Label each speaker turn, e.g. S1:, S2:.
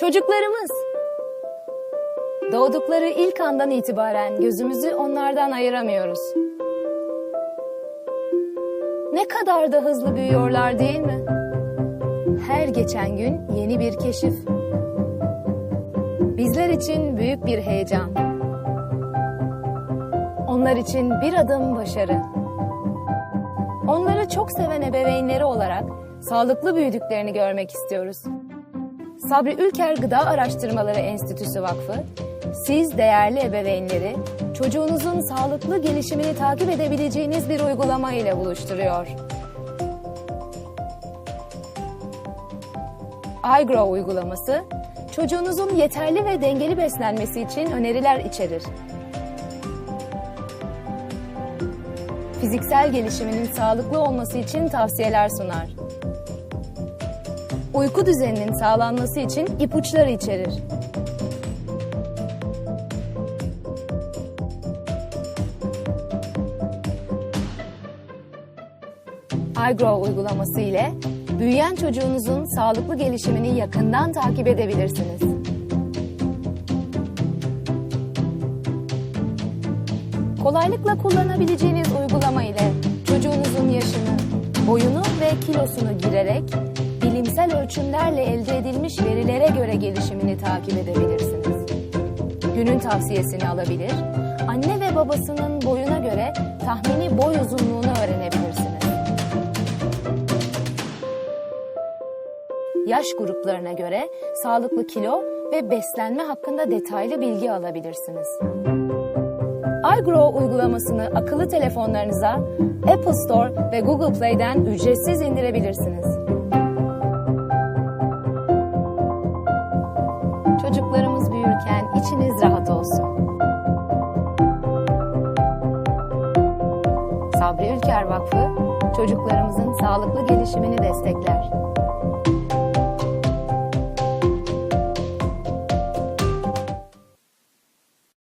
S1: Çocuklarımız. Doğdukları ilk andan itibaren gözümüzü onlardan ayıramıyoruz. Ne kadar da hızlı büyüyorlar değil mi? Her geçen gün yeni bir keşif. Bizler için büyük bir heyecan. Onlar için bir adım başarı. Onları çok seven ebeveynleri olarak sağlıklı büyüdüklerini görmek istiyoruz. Sabri Ülker Gıda Araştırmaları Enstitüsü Vakfı, siz değerli ebeveynleri çocuğunuzun sağlıklı gelişimini takip edebileceğiniz bir uygulama ile buluşturuyor. iGrow uygulaması, çocuğunuzun yeterli ve dengeli beslenmesi için öneriler içerir. Fiziksel gelişiminin sağlıklı olması için tavsiyeler sunar. Uyku düzeninin sağlanması için ipuçları içerir. iGrow uygulaması ile büyüyen çocuğunuzun sağlıklı gelişimini yakından takip edebilirsiniz. Kolaylıkla kullanabileceğiniz uygulama ile çocuğunuzun yaşını, boyunu ve kilosunu girerek bilimsel ölçümlerle elde edilmiş verilere göre gelişimini takip edebilirsiniz. Günün tavsiyesini alabilir, anne ve babasının boyuna göre tahmini boy uzunluğunu öğrenebilirsiniz. Yaş gruplarına göre sağlıklı kilo ve beslenme hakkında detaylı bilgi alabilirsiniz. iGrow uygulamasını akıllı telefonlarınıza Apple Store ve Google Play'den ücretsiz indirebilirsiniz. Sabri Ülker Vakfı çocuklarımızın sağlıklı gelişimini destekler.